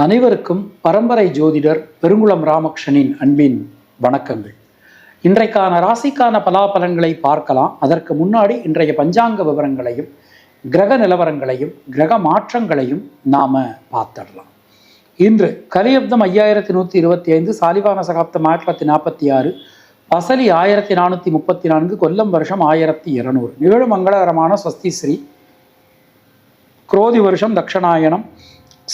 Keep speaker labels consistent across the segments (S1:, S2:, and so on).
S1: அனைவருக்கும் பரம்பரை ஜோதிடர் பெருங்குளம் ராமகிருஷ்ணனின் அன்பின் வணக்கங்கள். இன்றைக்கான ராசிக்கான பலாபலன்களை பார்க்கலாம். அதற்கு முன்னாடி இன்றைய பஞ்சாங்க விவரங்களையும் கிரக நிலவரங்களையும் கிரக மாற்றங்களையும் நாம பார்த்துடலாம். இன்று கலியப்தம் ஐயாயிரத்தி நூற்றி இருபத்தி ஐந்து சாலிவான சகாப்தம் ஆயிரத்தி தொள்ளாயிரத்தி நாற்பத்தி ஆறு பசலி ஆயிரத்தி நானூற்றி முப்பத்தி நான்கு கொல்லம் வருஷம் ஆயிரத்தி இருநூறு. நிகழ் மங்களகரமான ஸ்வஸ்தி ஸ்ரீ குரோதி வருஷம் தக்ஷணாயனம்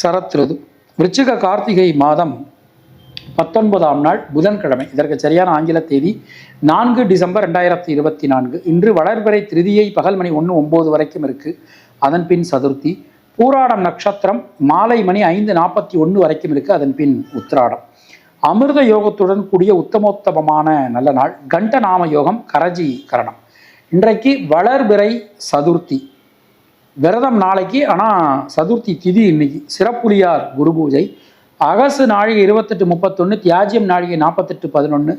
S1: சரத்ருது. விருச்சிக கார்த்திகை மாதம் பத்தொன்பதாம் நாள் புதன்கிழமை. இதற்கு சரியான ஆங்கில தேதி நான்கு டிசம்பர் ரெண்டாயிரத்தி இருபத்தி நான்கு. இன்று வளர்பிறை திருதியை பகல் மணி ஒன்று ஒம்பது வரைக்கும் இருக்கு. அதன் பின் சதுர்த்தி பூராடம் நட்சத்திரம் மாலை மணி ஐந்து நாற்பத்தி ஒன்று வரைக்கும் இருக்கு. அதன் பின் உத்திராடம். அமிர்த யோகத்துடன் கூடிய உத்தமோத்தமமான நல்ல நாள். கண்ட நாம யோகம் கரஜி கரணம். இன்றைக்கு வளர்பிறை சதுர்த்தி. விரதம் நாளைக்கு ஆனால் சதுர்த்தி திதி இன்னைக்கு. சிறப்புலியார் குரு பூஜை. அகசு நாழிகை இருபத்தெட்டு முப்பத்தொன்று தியாஜியம் நாழிகை நாற்பத்தெட்டு பதினொன்று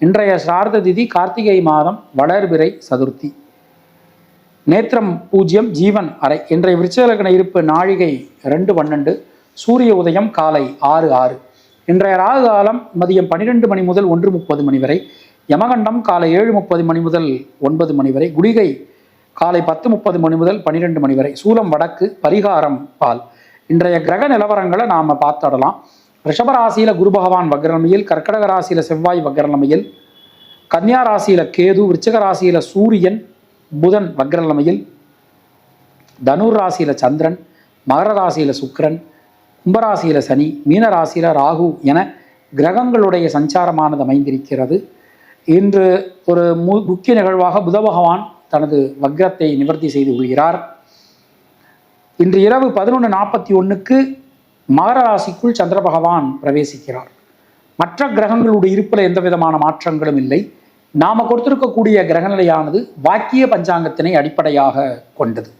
S1: இன்றைய சார்த திதி கார்த்திகை மாதம் வளர்பிறை சதுர்த்தி. நேத்திரம் பூஜ்ஜியம் ஜீவன் அறை. இன்றைய விருச்சலக்கண இருப்பு நாழிகை ரெண்டு பன்னெண்டு சூரிய உதயம் காலை ஆறு ஆறு. இன்றைய ராகு காலம் மதியம் பன்னிரெண்டு மணி முதல் ஒன்று முப்பது மணி வரை யமகண்டம் காலை ஏழு முப்பது மணி முதல் ஒன்பது மணி வரை குடிகை காலை பத்து முப்பது மணி முதல் பன்னிரெண்டு மணி வரை. சூலம் வடக்கு பரிகாரம் பால். இன்றைய கிரக நிலவரங்களை நாம் பார்த்துடலாம். ரிஷபராசியில் குரு பகவான் வக்ரநிலையில் கர்க்கடக ராசியில் செவ்வாய் வக்ரநிலையில் கன்னியா ராசியில் கேது விருச்சிக ராசியில் சூரியன் புதன் வக்ரநிலையில் தனுர் ராசியில் சந்திரன் மகர ராசியில் சுக்கரன் கும்பராசியில் சனி மீன ராசியில் ராகு என கிரகங்களுடைய சஞ்சாரமானது அமைந்திருக்கிறது. இன்று ஒரு மு முக்கிய நிகழ்வாக புத பகவான் தனது வக்ரத்தை நிவர்த்தி செய்து கொள்கிறார். இன்று இரவு பதினொன்று நாற்பத்தி ஒன்றுக்கு மகர ராசிக்குள் சந்திர பகவான் பிரவேசிக்கிறார். மற்ற கிரகங்களுடைய இருப்பில் எந்த விதமான மாற்றங்களும் இல்லை. நாம கொடுத்திருக்கக்கூடிய கிரகநிலையானது வாக்கிய பஞ்சாங்கத்தினை அடிப்படையாக கொண்டது.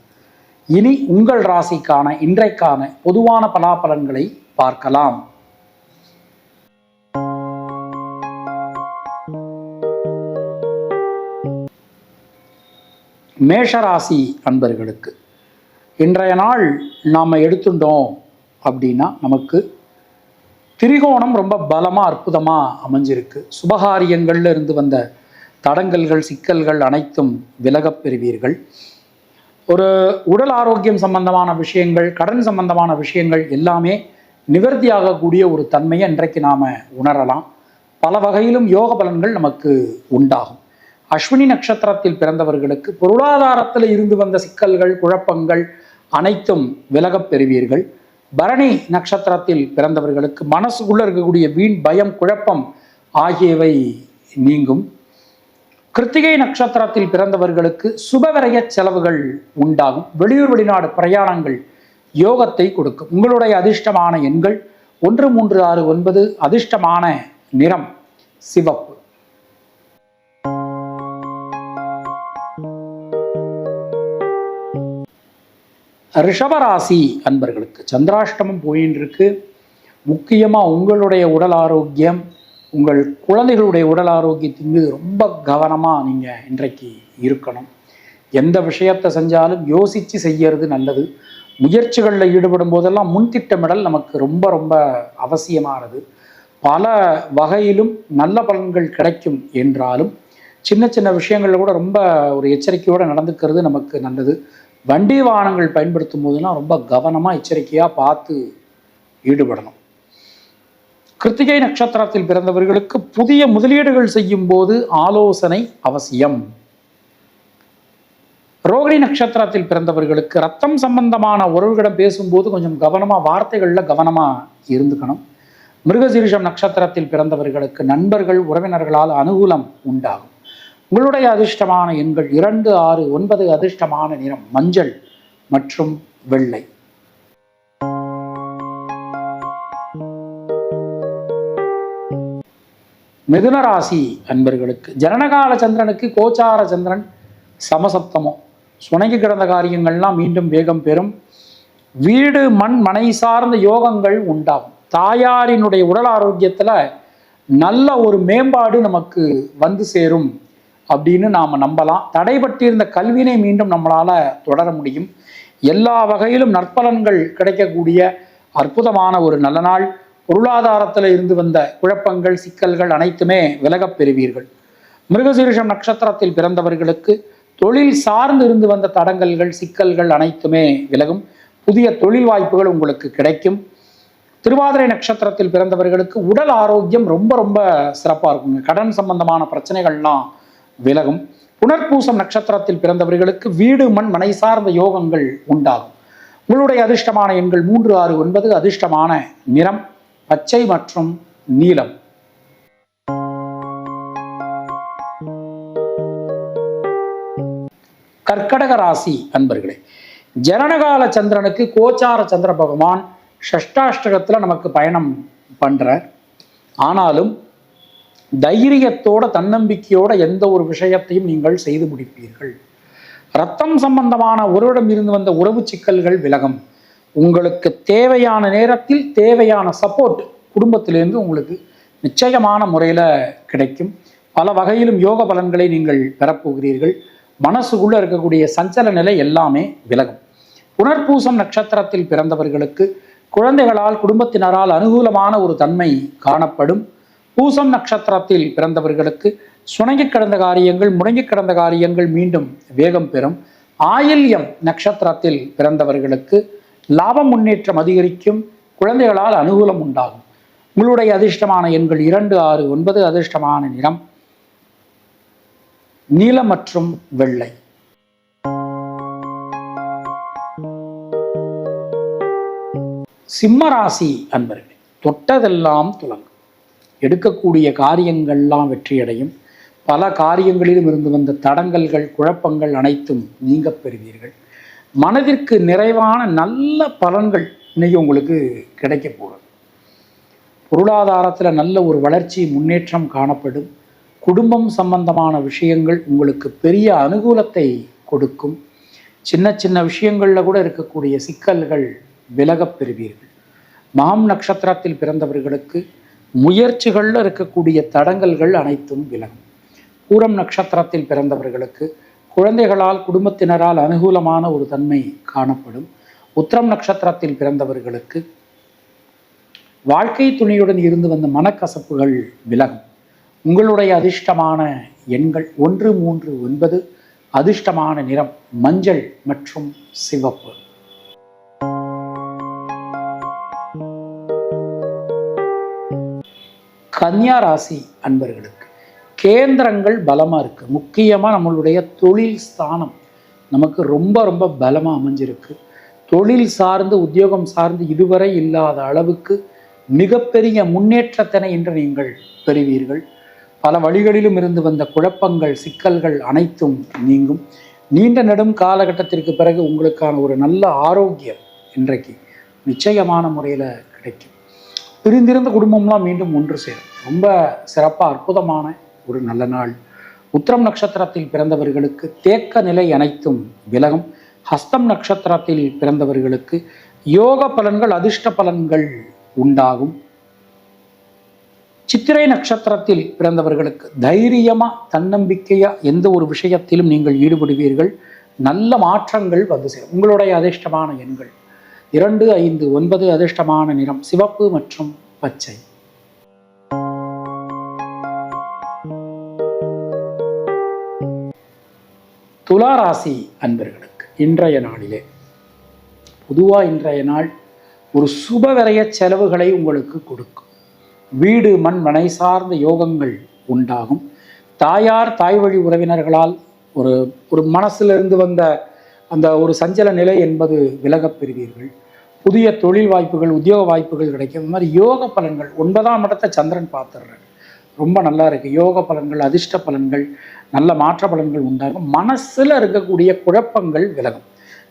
S1: இனி உங்கள் ராசிக்கான இன்றைக்கான பொதுவான பலாபலன்களை பார்க்கலாம். மேஷராசி அன்பர்களுக்கு இன்றைய நாள் நாம் எடுத்துட்டோம் அப்படின்னா நமக்கு திரிகோணம் ரொம்ப பலமாக அற்புதமாக அமைஞ்சிருக்கு. சுபகாரியங்கள்ல இருந்து வந்த தடங்கல்கள் சிக்கல்கள் அனைத்தும் விலகப் பெறுவீர்கள். ஒரு உடல் ஆரோக்கியம் சம்பந்தமான விஷயங்கள் கடன் சம்பந்தமான விஷயங்கள் எல்லாமே நிவர்த்தியாகக்கூடிய ஒரு தன்மையை இன்றைக்கு நாம் உணரலாம். பல வகையிலும் யோக பலன்கள் நமக்கு உண்டாகும். அஸ்வினி நட்சத்திரத்தில் பிறந்தவர்களுக்கு பொருளாதாரத்தில் இருந்து வந்த சிக்கல்கள் குழப்பங்கள் அனைத்தும் விலகப் பெறுவீர்கள். பரணி நட்சத்திரத்தில் பிறந்தவர்களுக்கு மனசுக்குள்ள இருக்கக்கூடிய வீண் பயம் குழப்பம் ஆகியவை நீங்கும். கிருத்திகை நட்சத்திரத்தில் பிறந்தவர்களுக்கு சுபவிரய செலவுகள் உண்டாகும். வெளியூர் வெளிநாடு பிரயாணங்கள் யோகத்தை கொடுக்கும். உங்களுடைய அதிர்ஷ்டமான எண்கள் ஒன்று மூன்று ஆறு ஒன்பது அதிர்ஷ்டமான நிறம் சிவப்பு. ரிஷபராசி அன்பர்களுக்கு சந்திராஷ்டமம் போயின்னு இருக்கு முக்கியமாக உங்களுடைய உடல் ஆரோக்கியம் உங்கள் குழந்தைகளுடைய உடல் ஆரோக்கியத்தின் மீது ரொம்ப கவனமாக நீங்கள் இன்றைக்கு இருக்கணும். எந்த விஷயத்தை செஞ்சாலும் யோசித்து செய்யறது நல்லது. முயற்சிகளில் ஈடுபடும் போதெல்லாம் முன்திட்டமிடல் நமக்கு ரொம்ப ரொம்ப அவசியமானது. பல வகையிலும் நல்ல பலன்கள் கிடைக்கும் என்றாலும் சின்ன சின்ன விஷயங்களில் கூட ரொம்ப ஒரு எச்சரிக்கையோடு நடந்துக்கிறது நமக்கு நல்லது. வண்டி வாகனங்கள் பயன்படுத்தும் போதெல்லாம் ரொம்ப கவனமாக எச்சரிக்கையாக பார்த்து ஈடுபடணும். கிருத்திகை நட்சத்திரத்தில் பிறந்தவர்களுக்கு புதிய முதலீடுகள் செய்யும் போது ஆலோசனை அவசியம். ரோகிணி நட்சத்திரத்தில் பிறந்தவர்களுக்கு ரத்தம் சம்பந்தமான உறவுகளிடம் பேசும்போது கொஞ்சம் கவனமாக வார்த்தைகளில் கவனமாக இருந்துக்கணும். மிருகசீரிஷம் நட்சத்திரத்தில் பிறந்தவர்களுக்கு நண்பர்கள் உறவினர்களால் அனுகூலம் உண்டாகும். உங்களுடைய அதிர்ஷ்டமான எண்கள் இரண்டு ஆறு ஒன்பது அதிர்ஷ்டமான நிறம் மஞ்சள் மற்றும் வெள்ளை. மிதுனராசி அன்பர்களுக்கு ஜனனகால சந்திரனுக்கு கோச்சார சந்திரன் சமசப்தமோ சுணங்கி கிடந்த காரியங்கள்லாம் மீண்டும் வேகம் பெறும். வீடு மண் மனை சார்ந்த யோகங்கள் உண்டாகும். தாயாரினுடைய உடல் ஆரோக்கியத்தில் நல்ல ஒரு மேம்பாடு நமக்கு வந்து சேரும். அப்படின்னு நாம் நம்பலாம். தடைபட்டிருந்த கல்வினை மீண்டும் நம்மளால் தொடர முடியும். எல்லா வகையிலும் நற்பலன்கள் கிடைக்கக்கூடிய அற்புதமான ஒரு நல்ல நாள். பொருளாதாரத்தில் இருந்து வந்த குழப்பங்கள் சிக்கல்கள் அனைத்துமே விலகப் பெறுவீர்கள். மிருகசீரிஷம் நட்சத்திரத்தில் பிறந்தவர்களுக்கு தொழில் சார்ந்து இருந்து வந்த தடங்கல்கள் சிக்கல்கள் அனைத்துமே விலகும். புதிய தொழில் வாய்ப்புகள் உங்களுக்கு கிடைக்கும். திருவாதிரை நட்சத்திரத்தில் பிறந்தவர்களுக்கு உடல் ஆரோக்கியம் ரொம்ப ரொம்ப சிறப்பாக இருக்குங்க. கடன் சம்பந்தமான பிரச்சனைகள்லாம் விலகும். புனர்பூசம் நட்சத்திரத்தில் பிறந்தவர்களுக்கு வீடு மண் மனை சார்ந்த யோகங்கள் உண்டாகும். உங்களுடைய அதிர்ஷ்டமான எண்கள் மூன்று ஆறு ஒன்பது அதிர்ஷ்டமான நிறம் பச்சை மற்றும் நீலம். கர்க்கடக ராசி அன்பர்களே ஜனனகால சந்திரனுக்கு கோச்சார சந்திர பகவான் ஷஷ்டாஷ்டகத்தில் நமக்கு பயணம் பண்ற ஆனாலும் தைரியத்தோட தன்னம்பிக்கையோட எந்த ஒரு விஷயத்தையும் நீங்கள் செய்து முடிப்பீர்கள். ரத்தம் சம்பந்தமான ஒருவரிடம் இருந்து வந்த உறவு சிக்கல்கள் விலகும். உங்களுக்கு தேவையான நேரத்தில் தேவையான சப்போர்ட் குடும்பத்திலேருந்து உங்களுக்கு நிச்சயமான முறையில் கிடைக்கும். பல வகையிலும் யோக பலன்களை நீங்கள் பெறப்போகிறீர்கள். மனசுக்குள்ள இருக்கக்கூடிய சஞ்சல நிலை எல்லாமே விலகும். புனர்பூசம் நட்சத்திரத்தில் பிறந்தவர்களுக்கு குழந்தைகளால் குடும்பத்தினரால் அனுகூலமான ஒரு தன்மை காணப்படும். பூசம் நட்சத்திரத்தில் பிறந்தவர்களுக்கு சுணங்கி கிடந்த காரியங்கள் முடங்கி கிடந்த காரியங்கள் மீண்டும் வேகம் பெறும். ஆயில்யம் நட்சத்திரத்தில் பிறந்தவர்களுக்கு லாப முன்னேற்றம் அதிகரிக்கும் குழந்தைகளால் அனுகூலம் உண்டாகும். உங்களுடைய அதிர்ஷ்டமான எண்கள் இரண்டு ஆறு ஒன்பது அதிர்ஷ்டமான நிறம் நீலம் மற்றும் வெள்ளை. சிம்மராசி அன்பர்கள் தொட்டதெல்லாம் துலங்கும். எடுக்கக்கூடிய காரியங்கள்லாம் வெற்றியடையும். பல காரியங்களிலும் இருந்து வந்த தடங்கல்கள் குழப்பங்கள் அனைத்தும் நீங்கப் பெறுவீர்கள். மனதிற்கு நிறைவான நல்ல பலன்கள் இன்னைக்கு உங்களுக்கு கிடைக்க போகிறது. பொருளாதாரத்தில் நல்ல ஒரு வளர்ச்சி முன்னேற்றம் காணப்படும். குடும்பம் சம்பந்தமான விஷயங்கள் உங்களுக்கு பெரிய அனுகூலத்தை கொடுக்கும். சின்ன சின்ன விஷயங்களில் கூட இருக்கக்கூடிய சிக்கல்கள் விலகப் பெறுவீர்கள். மாம் நட்சத்திரத்தில் பிறந்தவர்களுக்கு முயற்சிகளில் இருக்கக்கூடிய தடங்கல்கள் அனைத்தும் விலகும். பூரம் நட்சத்திரத்தில் பிறந்தவர்களுக்கு குழந்தைகளால் குடும்பத்தினரால் அனுகூலமான ஒரு தன்மை காணப்படும். உத்திரம் நட்சத்திரத்தில் பிறந்தவர்களுக்கு வாழ்க்கை துணையுடன் இருந்து வந்த மனக்கசப்புகள் விலகும். உங்களுடைய அதிர்ஷ்டமான எண்கள் ஒன்று மூன்று ஒன்பது அதிர்ஷ்டமான நிறம் மஞ்சள் மற்றும் சிவப்பு. கன்னியா ராசி அன்பர்களுக்கு கேந்திரங்கள் பலமாக இருக்குது முக்கியமாக நம்மளுடைய தொழில் ஸ்தானம் நமக்கு ரொம்ப ரொம்ப பலமாக அமைஞ்சிருக்கு. தொழில் சார்ந்து உத்தியோகம் சார்ந்து இதுவரை இல்லாத அளவுக்கு மிகப்பெரிய முன்னேற்றத்தினை இன்று நீங்கள் பெறுவீர்கள். பல வழிகளிலும் இருந்து வந்த குழப்பங்கள் சிக்கல்கள் அனைத்தும் நீங்கும். நீண்ட நெடும் காலகட்டத்திற்கு பிறகு உங்களுக்கான ஒரு நல்ல ஆரோக்கியம் இன்றைக்கு நிச்சயமான முறையில் கிடைக்கும். பிரிந்திருந்த குடும்பம்லாம் மீண்டும் ஒன்று சேரும். ரொம்ப சிறப்பாக அற்புதமான ஒரு நல்ல நாள். உத்திரம் நட்சத்திரத்தில் பிறந்தவர்களுக்கு தேக்க நிலை அனைத்தும் விலகும். ஹஸ்தம் நட்சத்திரத்தில் பிறந்தவர்களுக்கு யோக பலன்கள் அதிர்ஷ்ட பலன்கள் உண்டாகும். சித்திரை நட்சத்திரத்தில் பிறந்தவர்களுக்கு தைரியமா தன்னம்பிக்கையா எந்த ஒரு விஷயத்திலும் நீங்கள் ஈடுபடுவீர்கள். நல்ல மாற்றங்கள் வந்து சேரும். உங்களுடைய அதிர்ஷ்டமான எண்கள். இரண்டு ஐந்து ஒன்பது அதிர்ஷ்டமான நிறம் சிவப்பு மற்றும் பச்சை. துளாராசி அன்பர்களுக்கு இன்றைய நாளிலே. பொதுவாக இன்றைய நாள் ஒரு சுப செலவுகளை உங்களுக்கு கொடுக்கும். வீடு மண் மனை சார்ந்த யோகங்கள் உண்டாகும். தாயார் தாய் வழி உறவினர்களால் ஒரு ஒரு மனசிலிருந்து வந்த அந்த ஒரு சஞ்சல நிலை என்பது விலகப் பெறுவீர்கள். புதிய தொழில் வாய்ப்புகள் உத்தியோக வாய்ப்புகள் கிடைக்கும். இந்த மாதிரி யோக பலன்கள் ஒன்பதாம் இடத்த சந்திரன் பார்த்துடுறாரு. ரொம்ப நல்லா இருக்குது யோக பலன்கள் அதிர்ஷ்ட பலன்கள் நல்ல மாற்ற பலன்கள் உண்டாகும். மனசில் இருக்கக்கூடிய குழப்பங்கள் விலகும்.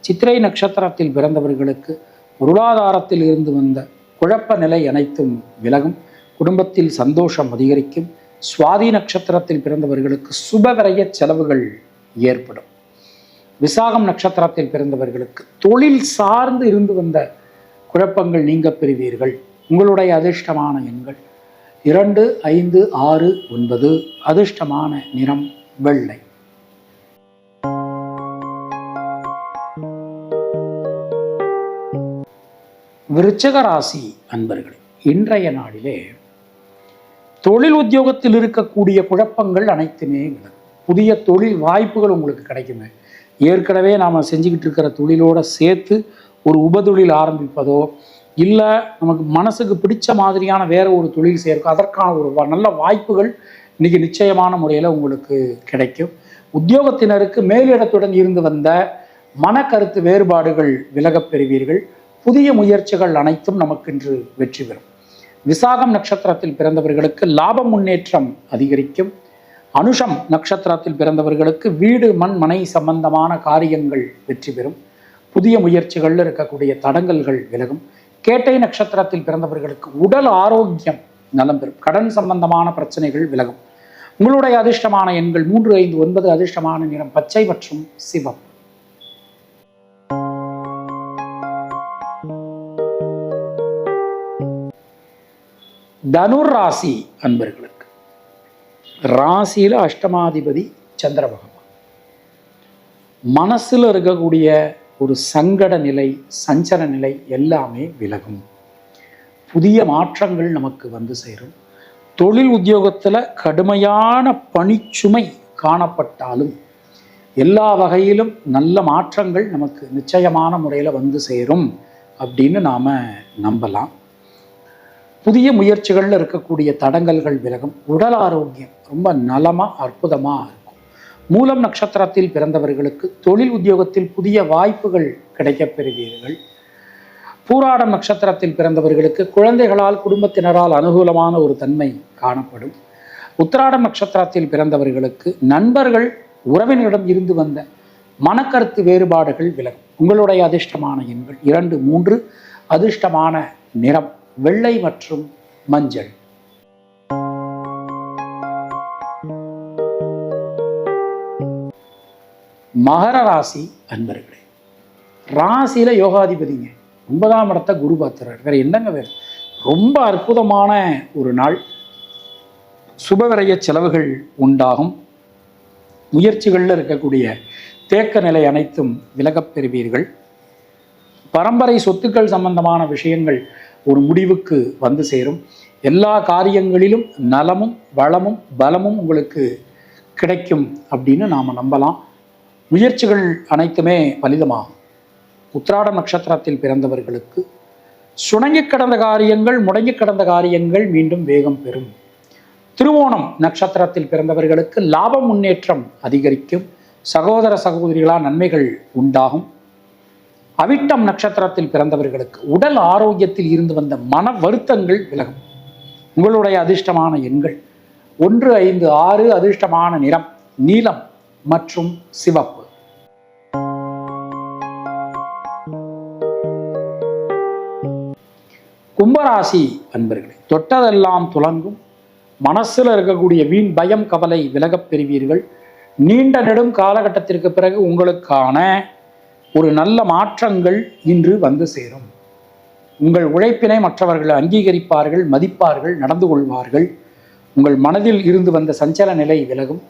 S1: சித்திரை நட்சத்திரத்தில் பிறந்தவர்களுக்கு பொருளாதாரத்தில் இருந்து வந்த குழப்ப நிலை அனைத்தும் விலகும். குடும்பத்தில் சந்தோஷம் அதிகரிக்கும். சுவாதி நட்சத்திரத்தில் பிறந்தவர்களுக்கு சுபவிரய செலவுகள் ஏற்படும். விசாகம் நட்சத்திரத்தில் பிறந்தவர்களுக்கு தொழில் சார்ந்து இருந்து வந்த குழப்பங்கள் நீங்க பெறுவீர்கள். உங்களுடைய அதிர்ஷ்டமான எண்கள். இரண்டு ஐந்து ஆறு ஒன்பது அதிர்ஷ்டமான நிறம் வெள்ளை. விருச்சக ராசி அன்பர்களே இன்றைய நாளிலே தொழில் உத்தியோகத்தில் இருக்கக்கூடிய குழப்பங்கள் அனைத்துமே புதிய தொழில் வாய்ப்புகள் உங்களுக்கு கிடைக்குங்க ஏற்கனவே நாம் செஞ்சுக்கிட்டு இருக்கிற தொழிலோட சேர்த்து ஒரு உபதொழில் ஆரம்பிப்பதோ இல்லை நமக்கு மனசுக்கு பிடிச்ச மாதிரியான வேற ஒரு தொழில் சேர்க்கும் அதற்கான ஒரு வ- நல்ல வாய்ப்புகள் இன்னைக்கு நிச்சயமான முறையில் உங்களுக்கு கிடைக்கும். உத்தியோகத்தினருக்கு மேலிடத்துடன் இருந்து வந்த மன கருத்து வேறுபாடுகள் விலகப் பெறுவீர்கள். புதிய முயற்சிகள் அனைத்தும் நமக்கு இன்று வெற்றி பெறும். விசாகம் நட்சத்திரத்தில் பிறந்தவர்களுக்கு லாப முன்னேற்றம் அதிகரிக்கும். அனுஷம் நட்சத்திரத்தில் பிறந்தவர்களுக்கு வீடு மண் மனை சம்பந்தமான காரியங்கள் வெற்றி பெறும். புதிய முயற்சிகளில் இருக்கக்கூடிய தடங்கல்கள் விலகும். கேட்டை நட்சத்திரத்தில் பிறந்தவர்களுக்கு உடல் ஆரோக்கியம் நலம் பெறும். கடன் சம்பந்தமான பிரச்சனைகள் விலகும். உங்களுடைய அதிர்ஷ்டமான எண்கள் மூன்று ஐந்து ஒன்பது அதிர்ஷ்டமான நிறம் பச்சை மற்றும் சிவம். தனுர் ராசி அன்பர்களுக்கு. ராசியில அஷ்டமாதிபதி சந்திர பகவான். மனசுல இருக்கக்கூடிய ஒரு சங்கட நிலை சஞ்சல நிலை எல்லாமே விலகும். புதிய மாற்றங்கள் நமக்கு வந்து சேரும். தொழில் உத்தியோகத்தில் கடுமையான பணிச்சுமை காணப்பட்டாலும் எல்லா வகையிலும் நல்ல மாற்றங்கள் நமக்கு நிச்சயமான முறையில் வந்து சேரும் அப்படின்னு நாம் நம்பலாம். புதிய முயற்சிகளில் இருக்கக்கூடிய தடங்கல்கள் விலகும். உடல் ஆரோக்கியம் ரொம்ப நலமாக அற்புதமாக இருக்கும். மூலம் நட்சத்திரத்தில் பிறந்தவர்களுக்கு தொழில் உத்தியோகத்தில் புதிய வாய்ப்புகள் கிடைக்கப் பெறுவீர்கள். பூராடம் நட்சத்திரத்தில் பிறந்தவர்களுக்கு குழந்தைகளால் குடும்பத்தினரால் அனுகூலமான ஒரு தன்மை காணப்படும். உத்திராடம் நட்சத்திரத்தில் பிறந்தவர்களுக்கு நண்பர்கள் உறவினரிடம் இருந்து வந்த மனக்கருத்து வேறுபாடுகள் விலகும். உங்களுடைய அதிர்ஷ்டமான எண்கள் இரண்டு மூன்று. அதிர்ஷ்டமான நிறம் வெள்ளை மற்றும் மஞ்சள். மகர ராசி அன்பர்களே ராசியில யோகாதிபதிங்க. ஒன்பதாம் இடத்த குரு பார்த்துறாரு. வேற என்னங்க வேறு? ரொம்ப அற்புதமான ஒரு நாள். சுபவிரய செலவுகள் உண்டாகும். முயற்சிகளில் இருக்கக்கூடிய தேக்க நிலை அனைத்தும் விலகப் பெறுவீர்கள். பரம்பரை சொத்துக்கள் சம்பந்தமான விஷயங்கள் ஒரு முடிவுக்கு வந்து சேரும். எல்லா காரியங்களிலும் நலமும் வளமும் பலமும் உங்களுக்கு கிடைக்கும் அப்படின்னு நாம் நம்பலாம். முயற்சிகள் அனைத்துமே பலிதமாகும். உத்திராட நட்சத்திரத்தில் பிறந்தவர்களுக்கு சுணங்கி கடந்த காரியங்கள் முடங்கி கடந்த காரியங்கள் மீண்டும் வேகம் பெறும். திருவோணம் நட்சத்திரத்தில் பிறந்தவர்களுக்கு லாப முன்னேற்றம் அதிகரிக்கும். சகோதர சகோதரிகளால் நன்மைகள் உண்டாகும். அவிட்டம் நட்சத்திரத்தில் பிறந்தவர்களுக்கு உடல் ஆரோக்கியத்தில் இருந்து வந்த மன வருத்தங்கள் விலகும். உங்களுடைய அதிர்ஷ்டமான எண்கள் ஒன்று ஐந்து ஆறு அதிர்ஷ்டமான நிறம் நீலம் மற்றும் சிவப்பு. கும்பராசி அன்பர்களே தொட்டதெல்லாம் துலங்கும். மனசில் இருக்கக்கூடிய வீண் பயம் கவலை விலகப் பெறுவீர்கள். நீண்ட நெடும் காலகட்டத்திற்கு பிறகு உங்களுக்கான ஒரு நல்ல மாற்றங்கள் இன்று வந்து சேரும். உங்கள் உழைப்பினை மற்றவர்கள் அங்கீகரிப்பார்கள் மதிப்பார்கள் நடந்து கொள்வார்கள். உங்கள் மனதில் இருந்து வந்த சஞ்சல நிலை விலகும்.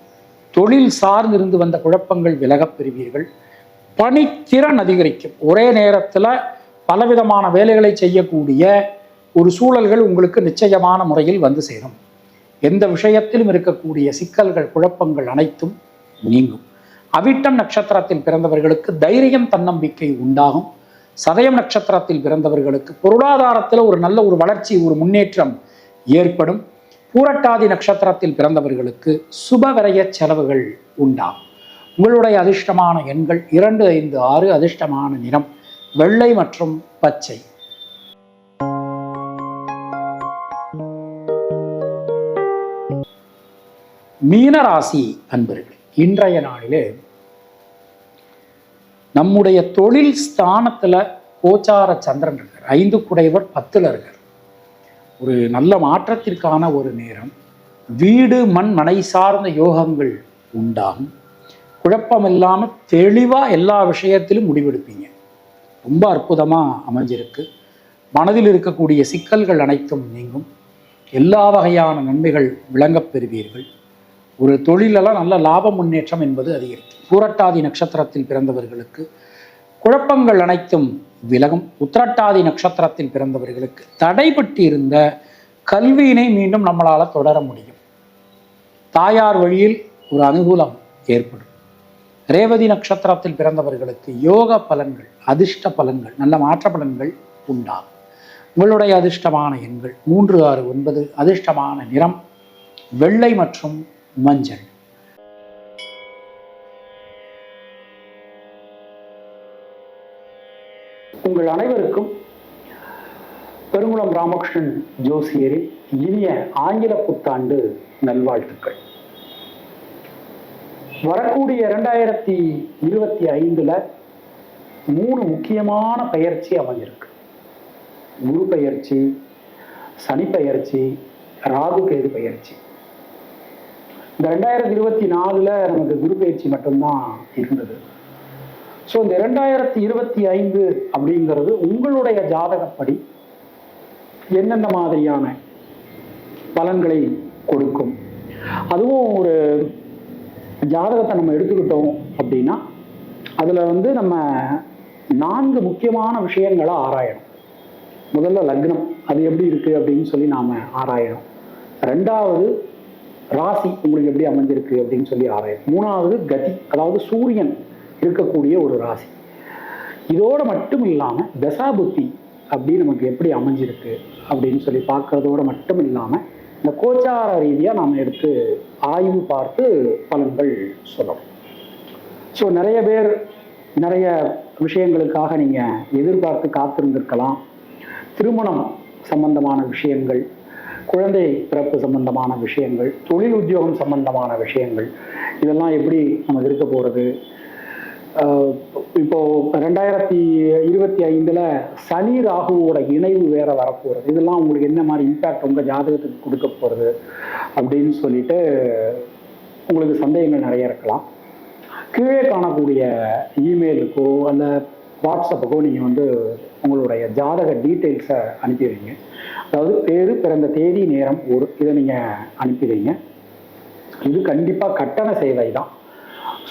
S1: தொழில் சார்ந்து இருந்து வந்த குழப்பங்கள் விலகப் பெறுவீர்கள். பணித்திறன் அதிகரிக்கும். ஒரே நேரத்தில் பலவிதமான வேலைகளை செய்யக்கூடிய ஒரு சூழல்கள் உங்களுக்கு நிச்சயமான முறையில் வந்து சேரும். எந்த விஷயத்திலும் இருக்கக்கூடிய சிக்கல்கள் குழப்பங்கள் அனைத்தும் நீங்கும். அவிட்டம் நட்சத்திரத்தில் பிறந்தவர்களுக்கு தைரியம் தன்னம்பிக்கை உண்டாகும். சதயம் நட்சத்திரத்தில் பிறந்தவர்களுக்கு பொருளாதாரத்தில் ஒரு நல்ல ஒரு வளர்ச்சி ஒரு முன்னேற்றம் ஏற்படும். பூரட்டாதி நட்சத்திரத்தில் பிறந்தவர்களுக்கு சுபவிரய செலவுகள் உண்டாகும். உங்களுடைய அதிர்ஷ்டமான எண்கள் இரண்டு ஐந்து ஆறு அதிர்ஷ்டமான நிறம் வெள்ளை மற்றும் பச்சை. மீனராசி அன்பர்களே இன்றைய நாளிலே நம்முடைய தொழில் ஸ்தானத்தில் கோச்சார சந்திரன் இருக்கார். ஐந்து குடைவர் பத்துல இருக்கார். ஒரு நல்ல மாற்றத்திற்கான ஒரு நேரம். வீடு மண் மனை சார்ந்த யோகங்கள் உண்டாகும். குழப்பம் இல்லாமல் தெளிவாக எல்லா விஷயத்திலும் முடிவெடுப்பீங்க. ரொம்ப அற்புதமாக அமைஞ்சிருக்கு. மனதில் இருக்கக்கூடிய சிக்கல்கள் அனைத்தும் நீங்கும். எல்லா வகையான நன்மைகள் விளங்கப் பெறுவீர்கள். ஒரு தொழிலெல்லாம் நல்ல லாப முன்னேற்றம் என்பது அதிகரிக்கும். பூரட்டாதி நட்சத்திரத்தில் பிறந்தவர்களுக்கு குழப்பங்கள் அனைத்தும் விலகும். உத்திரட்டாதி நட்சத்திரத்தில் பிறந்தவர்களுக்கு தடைபட்டு இருந்த கல்வியினை மீண்டும் நம்மளால் தொடர முடியும். தாயார் வழியில் ஒரு அனுகூலம் ஏற்படும். ரேவதி நட்சத்திரத்தில் பிறந்தவர்களுக்கு யோக பலன்கள் அதிர்ஷ்ட பலன்கள் நல்ல மாற்ற பலன்கள் உண்டாகும். உங்களுடைய அதிர்ஷ்டமான எண்கள் மூன்று ஆறு ஒன்பது அதிர்ஷ்டமான நிறம் வெள்ளை மற்றும் மஞ்சள். உங்கள் அனைவருக்கும் பெருங்குளம் ராமகிருஷ்ணன் ஜோசியரின் இனிய ஆங்கில புத்தாண்டு நல்வாழ்த்துக்கள். வரக்கூடிய இரண்டாயிரத்தி இருபத்தி ஐந்துல மூணு முக்கியமான பயிற்சி அமைஞ்சிருக்கு. குரு பயிற்சி சனி பயிற்சி ராகு கேது பயிற்சி. இந்த ரெண்டாயிரத்தி இருபத்தி நாலுல நமக்கு குரு பயிற்சி மட்டும்தான் இருந்தது. ஸோ இந்த ரெண்டாயிரத்தி இருபத்தி ஐந்து அப்படிங்கிறது உங்களுடைய ஜாதகப்படி என்னென்ன மாதிரியான பலன்களை கொடுக்கும்? அதுவும் ஒரு ஜாதகத்தை நம்ம எடுத்துக்கிட்டோம் அப்படின்னா அதில் வந்து நம்ம நான்கு முக்கியமான விஷயங்களை ஆராயணும். முதல்ல லக்னம் அது எப்படி இருக்குது அப்படின்னு சொல்லி நாம் ஆராயணும். ரெண்டாவது ராசி உங்களுக்கு எப்படி அமைஞ்சிருக்கு அப்படின்னு சொல்லி ஆராயும். மூணாவது கதி அதாவது சூரியன் இருக்கக்கூடிய ஒரு ராசி. இதோட மட்டும் இல்லாமல் தசாபுத்தி அப்படி நமக்கு எப்படி அமைஞ்சிருக்கு அப்படின்னு சொல்லி பார்க்கறதோட மட்டும் இல்லாமல் இந்த கோச்சார ரீதியாக நாம் எடுத்து ஆய்வு பார்த்து பலன்கள் சொல்லணும். ஸோ நிறைய பேர் நிறைய விஷயங்களுக்காக நீங்கள் எதிர்பார்த்து காத்திருந்திருக்கலாம். திருமணம் சம்பந்தமான விஷயங்கள் குழந்தை பிறப்பு சம்பந்தமான விஷயங்கள் தொழில் உத்தியோகம் சம்பந்தமான விஷயங்கள் இதெல்லாம் எப்படி நமக்கு இருக்க போகிறது இப்போ ரெண்டாயிரத்தி இருபத்தி ஐந்துல சனி ராகுவோட இணைவு வேற வரப்போறது இதெல்லாம் உங்களுக்கு என்ன மாதிரி இம்பாக்ட் உங்க ஜாதகத்துக்கு கொடுக்க போறது அப்படின்னு சொல்லிட்டு உங்களுக்கு சந்தேகங்கள் நிறைய இருக்கலாம். கீழே காணக்கூடிய இமெயிலுக்கோ அல்ல வாட்ஸ்அப்புக்கும் நீங்கள் வந்து உங்களுடைய ஜாதக டீட்டெயில்ஸை அனுப்பி வைங்க அதாவது பேர் பிறந்த தேதி நேரம் ஒரு இதை நீங்கள் அனுப்பி வைங்க இது கண்டிப்பாக கட்டண சேவை தான்.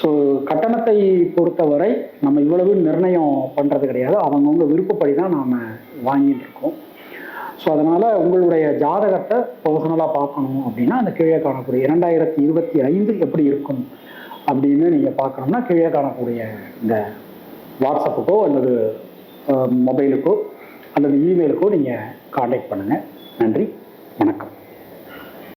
S1: ஸோ கட்டணத்தை பொறுத்தவரை நம்ம இவ்வளவு நிர்ணயம் பண்ணுறது கிடையாது. அவங்கவுங்க விருப்பப்படி தான் நாம் வாங்கிட்டு இருக்கோம். ஸோ அதனால் உங்களுடைய ஜாதகத்தை பர்சனலாக பார்க்கணும் அப்படின்னா அந்த கீழே காணக்கூடிய இரண்டாயிரத்தி இருபத்தி ஐந்து எப்படி இருக்கும் அப்படின்னு நீங்கள் பார்க்கணும்னா கீழே காணக்கூடிய இந்த வாட்ஸ்அப்புக்கோ அல்லது மொபைலுக்கோ அல்லது இமெயிலுக்கோ நீங்கள் காண்டாக்ட் பண்ணுங்கள் நன்றி வணக்கம்.